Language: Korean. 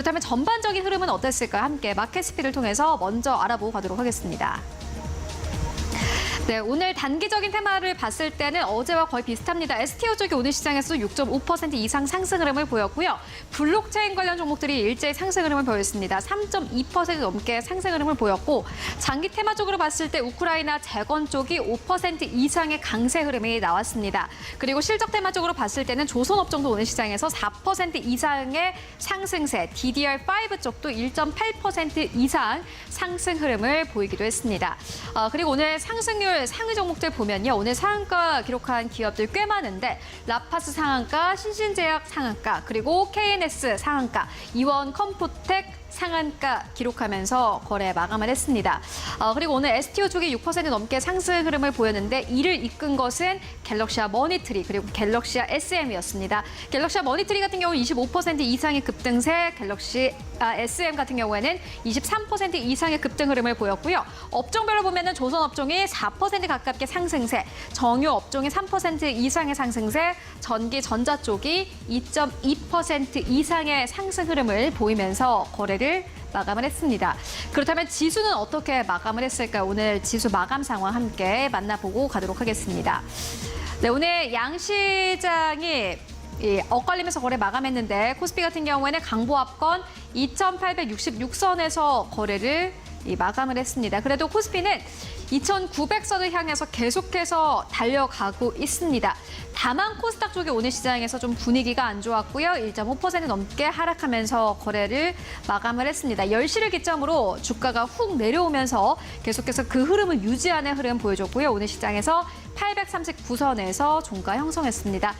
그렇다면 전반적인 흐름은 어땠을까 함께 마켓 스피를 통해서 먼저 알아보고 가도록 하겠습니다. 네, 오늘 단기적인 테마를 봤을 때는 어제와 거의 비슷합니다. STO 쪽이 오늘 시장에서 6.5% 이상 상승 흐름을 보였고요. 블록체인 관련 종목들이 일제히 상승 흐름을 보였습니다. 3.2% 넘게 상승 흐름을 보였고 장기 테마 쪽으로 봤을 때 우크라이나 재건 쪽이 5% 이상의 강세 흐름이 나왔습니다. 그리고 실적 테마 쪽으로 봤을 때는 조선업종도 오늘 시장에서 4% 이상의 상승세, DDR5 쪽도 1.8% 이상 상승 흐름을 보이기도 했습니다. 어, 그리고 오늘 상승률 상위 종목들 보면요. 오늘 상한가 기록한 기업들 꽤 많은데 라파스 상한가, 신신제약 상한가, 그리고 KNS 상한가, 이원 컴포텍 상한가 기록하면서 거래 마감을 했습니다. 어, 그리고 오늘 STO 쪽이 6% 넘게 상승 흐름을 보였는데 이를 이끈 것은 갤럭시아 머니트리 그리고 갤럭시아 SM이었습니다. 갤럭시아 머니트리 같은 경우는 25% 이상의 급등세, 갤럭시 아, SM 같은 경우에는 23% 이상의 급등 흐름을 보였고요. 업종별로 보면은 조선 업종이 4% 가깝게 상승세, 정유 업종이 3% 이상의 상승세, 전기 전자 쪽이 2.2% 이상의 상승 흐름을 보이면서 거래를 마감을 했습니다. 그렇다면 지수는 어떻게 마감을 했을까요? 오늘 지수 마감 상황 함께 만나보고 가도록 하겠습니다. 네, 오늘 양 시장이 이 엇갈리면서 거래 마감했는데 코스피 같은 경우에는 강보합권 2,866선에서 거래를 이 마감을 했습니다. 그래도 코스피는 2,900선을 향해서 계속해서 달려가고 있습니다. 다만 코스닥 쪽이 오늘 시장에서 좀 분위기가 안 좋았고요. 1.5% 넘게 하락하면서 거래를 마감을 했습니다. 10시를 기점으로 주가가 훅 내려오면서 계속해서 그 흐름을 유지하는 흐름 보여줬고요. 오늘 시장에서 839선에서 종가 형성했습니다.